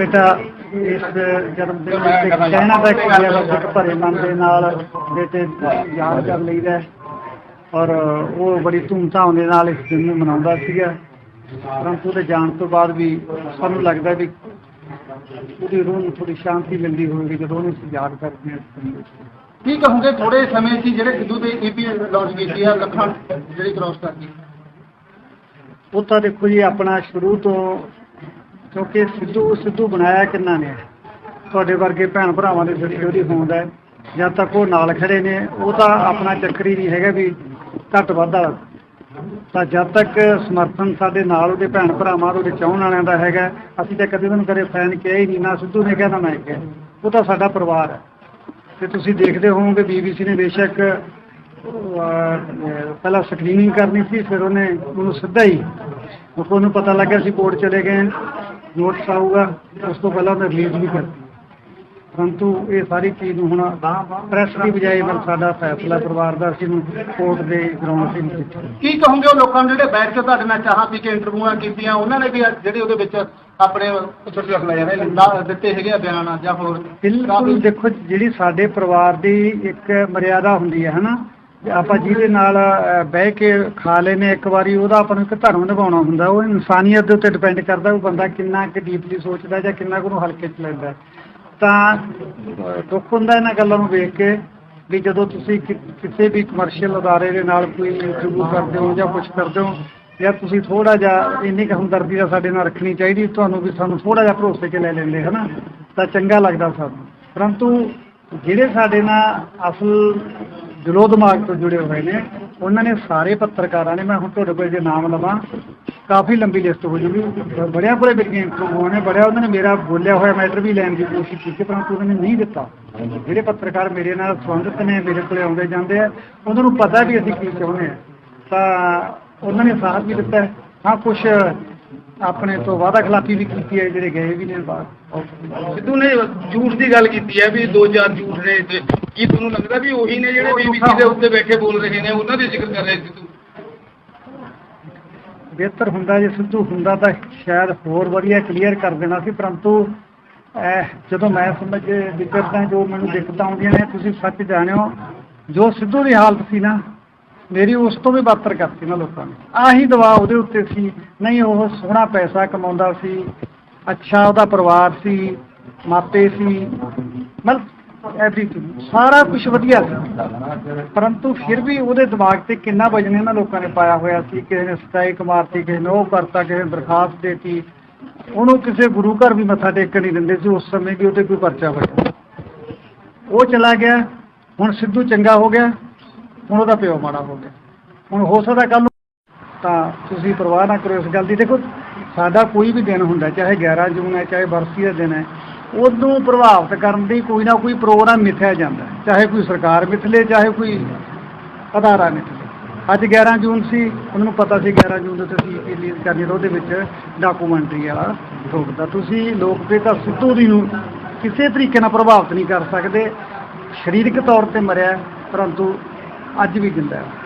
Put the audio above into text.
ਬੇਟਾ ਇਸ ਜਨਮ ਦਿਨ ਤੇ ਕਹਿਣਾ ਤਾਂ ਕਿ ਜਿਹੜਾ ਇੱਕ ਭਰੇ ਮਨ ਦੇ ਨਾਲ ਬੇਟੇ ਯਾਦ ਕਰ ਲਈਦਾ ਹੈ। ਔਰ ਉਹ ਬੜੀ ਧੂਮਧਾਮ ਦੇ ਨਾਲ ਇਸ ਦਿਨ ਨੂੰ ਮਨਾਉਂਦਾ ਸੀਗਾ ਪਰੰਤੂ ਉਹਦੇ ਜਾਣ ਤੋਂ ਬਾਅਦ ਵੀ ਸਾਨੂੰ ਲੱਗਦਾ ਵੀ ਉਹਦੀ ਰੂਹ ਨੂੰ ਥੋੜੀ ਸ਼ਾਂਤੀ ਮਿਲਦੀ ਹੋਵੇਗੀ ਜਦੋਂ ਉਹਨੂੰ ਯਾਦ ਕਰਦੇ ਹਾਂ। ਕੀ ਕਹੋਗੇ ਥੋੜੇ ਸਮੇਂ ਸੀ ਜਿਹੜੇ ਸਿੱਧੂ ਦੇ ਈਪੀ ਲਾਂਚ ਕੀਤੀ ਆ ਲੱਖਾਂ ਜਿਹੜੀ ਕ੍ਰੋਸ ਕਰਦੀ ਉਹ ਤਾਂ ਦੇਖੋ ਜੀ ਆਪਣਾ ਸ਼ੁਰੂ ਤੋਂ ਕਿਉਂਕਿ ਸਿੱਧੂ ਸਿੱਧੂ ਬਣਾਇਆ ਕਿੰਨਾ ਨੇ? ਤੁਹਾਡੇ ਵਰਗੇ ਭੈਣ ਭਰਾਵਾਂ ਦੇ ਜਿਹੜੀ ਉਹਦੀ ਹੋਂਦ ਹੈ? ਜਦ ਤੱਕ ਉਹ ਨਾਲ ਖੜੇ ਨੇ, ਉਹ ਤਾਂ ਆਪਣਾ ਚੱਕਰੀ ਨਹੀਂ ਹੈਗਾ ਵੀ ਘੱਟ ਵੱਧ ਵਾਲਾ। ਤਾਂ ਜਦ ਤੱਕ ਸਮਰਥਨ ਸਾਡੇ ਨਾਲ ਉਹਦੇ ਭੈਣ ਭਰਾਵਾਂ ਉਹਦੇ ਚਾਹਣ ਵਾਲਿਆਂ ਦਾ ਹੈਗਾ, ਅਸੀਂ ਤਾਂ ਕਦੇ ਉਹਨੂੰ ਕਦੇ ਫੈਨ ਕਿਹਾ ਹੀ ਨਹੀਂ, ਨਾ ਸਿੱਧੂ ਨੇ ਕਿਹਾ, ਨਾ ਮੈਂ ਕਿਹਾ। ਉਹ ਤਾਂ ਸਾਡਾ ਪਰਿਵਾਰ ਹੈ। ਤੇ ਤੁਸੀਂ ਦੇਖਦੇ ਹੋਵੋਗੇ, ਬੀਬੀਸੀ ਨੇ ਬੇਸ਼ੱਕ ਪਹਿਲਾਂ ਸਕਰੀਨਿੰਗ ਕਰਨੀ ਸੀ, ਫਿਰ ਉਹਨੇ ਉਹਨੂੰ ਸਿੱਧਾ ਹੀ, ਉਹਨੂੰ ਪਤਾ ਲੱਗਿਆ ਸੀ ਕੋਰਟ ਚਲੇ ਗਏ। ਨੋਟਿਸ ਆਊਗਾ ਉਸ ਤੋਂ ਪਹਿਲਾਂ ਉਹਨੇ ਰਿਲੀਜ਼ ਵੀ ਕਰਤੀ ਪਰੰਤੂ ਇਹ ਸਾਰੀ ਚੀਜ਼ ਨੂੰ ਹੁਣ ਪ੍ਰੈਸ ਦੀ ਬਜਾਏ ਪਰ ਸਾਡਾ ਫੈਸਲਾ ਪਰਿਵਾਰ ਦਾ ਅਸੀਂ ਨੂੰ ਕੋਰਟ ਦੇ ਗਰਾਊਂਡ ਤੇ ਕੀਤਾ। ਕੀ ਕਹੋਗੇ ਉਹ ਲੋਕਾਂ ਨੂੰ ਜਿਹੜੇ ਬੈਠ ਕੇ ਤੁਹਾਡੇ ਨਾਲ ਚਾਹਾਂ ਪੀ ਕੇ ਇੰਟਰਵਿਊਆਂ ਕੀਤੀਆਂ ਉਹਨਾਂ ਨੇ ਵੀ ਜਿਹੜੇ ਉਹਦੇ ਵਿੱਚ ਆਪਣੇ ਛੋਟੇ ਰੱਖ ਲਿਆ ਜਾਂਦੇ ਦਿੱਤੇ ਹੈਗੇ ਆ ਬਿਆਨ ਜਾਂ ਹੋਰ? ਬਿਲਕੁਲ ਦੇਖੋ ਜਿਹੜੀ ਸਾਡੇ ਪਰਿਵਾਰ ਦੀ ਇੱਕ ਮਰਿਆਦਾ ਹੁੰਦੀ ਹੈ ਹਨਾ? ਆਪਾਂ ਜਿਹਦੇ ਨਾਲ ਬਹਿ ਕੇ ਖਾ ਲੈਨੇ ਇੱਕ ਵਾਰੀ, ਉਹਦਾ ਆਪਾਂ ਨੂੰ ਇੱਕ ਧਰਮ ਨਿਭਾਉਣਾ ਹੁੰਦਾ। ਉਹ ਇਨਸਾਨੀਅਤ ਦੇ ਉੱਤੇ ਡਿਪੈਂਡ ਕਰਦਾ ਉਹ ਬੰਦਾ ਕਿੰਨਾ ਕੁ ਡੀਪਲੀ ਸੋਚਦਾ ਜਾਂ ਕਿੰਨਾ ਕੁ ਉਹਨੂੰ ਹਲਕੇ ਚ ਲੈਂਦਾ ਤਾਂ ਦੁੱਖ ਹੁੰਦਾ ਇਹਨਾਂ ਗੱਲਾਂ ਨੂੰ ਵੇਖ ਕੇ ਵੀ ਜਦੋਂ ਤੁਸੀਂ ਕਿਸੇ ਵੀ ਕਮਰਸ਼ੀਅਲ ਅਦਾਰੇ ਦੇ ਨਾਲ ਕੋਈ ਇੰਟਰਵਿਊ ਕਰਦੇ ਹੋ ਜਾਂ ਕੁਝ ਕਰਦੇ ਹੋ, ਜਾਂ ਤੁਸੀਂ ਥੋੜਾ ਜਿਹਾ ਇੰਨੀ ਕੁ ਹਮਦਰਦੀ ਦਾ ਸਾਡੇ ਨਾਲ ਰੱਖਣੀ ਚਾਹੀਦੀ, ਤੁਹਾਨੂੰ ਵੀ ਸਾਨੂੰ ਥੋੜਾ ਜਿਹਾ ਭਰੋਸੇ 'ਚ ਲੈ ਲੈਂਦੇ, ਹਨਾ? ਤਾਂ ਚੰਗਾ ਲੱਗਦਾ ਸਾਨੂੰ। ਪਰੰਤੂ ਜਿਹੜੇ ਸਾਡੇ ਨਾਲ ਅਸਲ ਦਿਲੋਂ ਦਿਮਾਗ ਤੋਂ ਜੁੜੇ ਹੋਏ ਨੇ। ਉਹਨਾਂ ਨੇ ਸਾਰੇ ਪੱਤਰਕਾਰਾਂ ਨੇ, ਮੈਂ ਹੁਣ ਤੁਹਾਡੇ ਕੋਲ ਜੇ ਨਾਮ ਲਵਾਂ, ਕਾਫੀ ਲੰਬੀ ਲਿਸਟ ਹੋ ਜੂਗੀ। ਬੜਿਆਂ ਕੋਲੇ ਮੇਰੀਆਂ ਇੰਟਰਵਿਊ ਨੇ ਬੜਿਆ ਉਹਨਾਂ ਨੇ ਮੇਰਾ ਬੋਲਿਆ ਹੋਇਆ ਮੈਟਰ ਵੀ ਲੈਣ ਦੀ ਕੋਸ਼ਿਸ਼ ਕੀਤੀ, ਪਰੰਤੂ ਉਹਨਾਂ ਨੇ ਨਹੀਂ ਦਿੱਤਾ। ਜਿਹੜੇ ਪੱਤਰਕਾਰ ਮੇਰੇ ਨਾਲ ਸੰਬੰਧਿਤ ਨੇ, ਮੇਰੇ ਕੋਲੇ ਆਉਂਦੇ ਜਾਂਦੇ ਆ, ਉਹਨਾਂ ਨੂੰ ਪਤਾ ਵੀ ਅਸੀਂ ਕੀ ਚਾਹੁੰਦੇ ਆ। ਤਾਂ ਉਹਨਾਂ ਨੇ ਸਾਥ ਵੀ ਦਿੱਤਾ। ਹਾਂ ਕੁਝ ਆਪਣੇ ਤੋਂ ਵਾਅਦਾ ਖਿਲਾਫੀ ਵੀ ਕੀਤੀ ਹੈ, ਜਿਹੜੇ ਗਏ ਵੀ ਨੇ ਬਾਹਰ। ਸਿੱਧੂ ਨੇ ਝੂਠ ਦੀ ਗੱਲ ਕੀਤੀ ਹੈ ਵੀ ਦੋ ਚਾਰ ਝੂਠ ਨੇ ਕੀ ਤੁਹਾਨੂੰ ਲੱਗਦਾ ਵੀ ਉਹੀ ਨੇ ਜਿਹੜੇ ਬੀਬੀਸੀ ਦੇ ਉੱਤੇ ਬੈਠੇ ਬੋਲ ਰਹੇ ਨੇ ਉਹਨਾਂ ਦੇ ਜ਼ਿਕਰ ਕਰ ਰਹੇ ਸਿੱਧੂ ਬਿਹਤਰ ਹੁੰਦਾ ਜੇ ਸਿੱਧੂ ਹੁੰਦਾ ਤਾਂ ਸ਼ਾਇਦ ਹੋਰ ਵਧੀਆ ਕਲੀਅਰ ਕਰ ਦੇਣਾ ਸੀ ਪਰੰਤੂ ਜਦੋਂ ਮੈਂ ਸਮਝ ਵਿਚਰਦਾ ਜੋ ਮੈਨੂੰ ਦਿੱਕਤਾਂ ਆਉਂਦੀਆਂ ਨੇ ਤੁਸੀਂ ਸੱਚ ਜਾਣਿਓ ਜੋ ਸਿੱਧੂ ਦੀ ਹਾਲਤ ਸੀ ਨਾ ਮੇਰੀ ਉਸ ਤੋਂ ਵੀ ਬਦਤਰ ਕਰਤੀ ਨਾ ਲੋਕਾਂ ਨੇ। ਆਹੀ ਦਵਾ ਉਹਦੇ ਉੱਤੇ ਸੀ। ਨਹੀਂ ਉਹ ਸੋਹਣਾ ਪੈਸਾ ਕਮਾਉਂਦਾ ਸੀ ਅੱਛਾ ਉਹਦਾ ਪਰਿਵਾਰ ਸੀ ਮਾਪੇ ਸੀ ਮਤਲਬ ਐਵਰੀਥਿੰਗ ਸਾਰਾ ਕੁਝ ਵਧੀਆ ਸੀ। ਪਰੰਤੂ ਫਿਰ ਵੀ ਉਹਦੇ ਦਿਮਾਗ ਤੇ ਕਿੰਨਾ ਵਜਨ ਇਹਨਾਂ ਲੋਕਾਂ ਨੇ ਪਾਇਆ ਹੋਇਆ ਸੀ। ਕਿਸੇ ਨੇ ਸਟ੍ਰਾਈਕ ਮਾਰਤੀ, ਕਿਸੇ ਨੇ ਉਹ ਕਰਤਾ, ਕਿਸੇ ਨੇ ਦਰਖਾਸਤ ਦੇਤੀ। ਉਹਨੂੰ ਕਿਸੇ ਗੁਰੂ ਘਰ ਵੀ ਮੱਥਾ ਟੇਕਣ ਨਹੀਂ ਦਿੰਦੇ ਸੀ। ਉਸ ਸਮੇਂ ਵੀ ਉਹਤੇ ਕੋਈ ਪਰਚਾ ਹੋਇਆ ਉਹ ਚਲਾ ਗਿਆ। ਹੁਣ ਸਿੱਧੂ ਚੰਗਾ ਹੋ ਗਿਆ। ਹੁਣ ਉਹਦਾ ਪਿਓ ਮਾੜਾ ਹੋ ਗਿਆ। ਹੁਣ ਹੋ ਸਕਦਾ ਕੱਲ ਤਾਂ ਤੁਸੀਂ ਪਰਵਾਹ ਨਾ ਕਰੋ ਇਸ ਗੱਲ ਦੀ। ਦੇਖੋ, ਸਾਡਾ ਕੋਈ ਵੀ ਦਿਨ ਹੁੰਦਾ, ਚਾਹੇ 11 ਜੂਨ ਹੈ, ਚਾਹੇ ਵਰਸੀ ਦਾ ਦਿਨ ਹੈ ਉਹਨੂੰ ਪ੍ਰਭਾਵਿਤ ਕਰਨ ਦੀ ਕੋਈ ਨਾ ਕੋਈ ਪ੍ਰੋਗਰਾਮ ਮਿਥਿਆ ਜਾਂਦਾ ਚਾਹੇ ਕੋਈ ਸਰਕਾਰ ਮਿਥਲੇ, ਚਾਹੇ ਕੋਈ ਅਦਾਰਾ ਮਿਥਲੇ। ਅੱਜ 11 ਜੂਨ ਸੀ, ਉਹਨਾਂ ਨੂੰ ਪਤਾ ਸੀ 11 ਜੂਨ ਨੂੰ ਤੁਸੀਂ ਰਿਲੀਜ਼ ਕਰਨੀ ਤਾਂ ਉਹਦੇ ਵਿੱਚ ਡਾਕੂਮੈਂਟਰੀ ਵਾਲਾ ਠੋਕਦਾ ਤੁਸੀਂ ਲੋਕਪ੍ਰਿਯਤਾ ਸਿੱਧੂ ਦੀ ਨੂੰ ਕਿਸੇ ਤਰੀਕੇ ਨਾਲ ਪ੍ਰਭਾਵਿਤ ਨਹੀਂ ਕਰ ਸਕਦੇ। ਸਰੀਰਕ ਤੌਰ ਤੇ ਮਰਿਆ ਪਰੰਤੂ ਅੱਜ ਵੀ ਜਿੰਦਾ ਹੈ।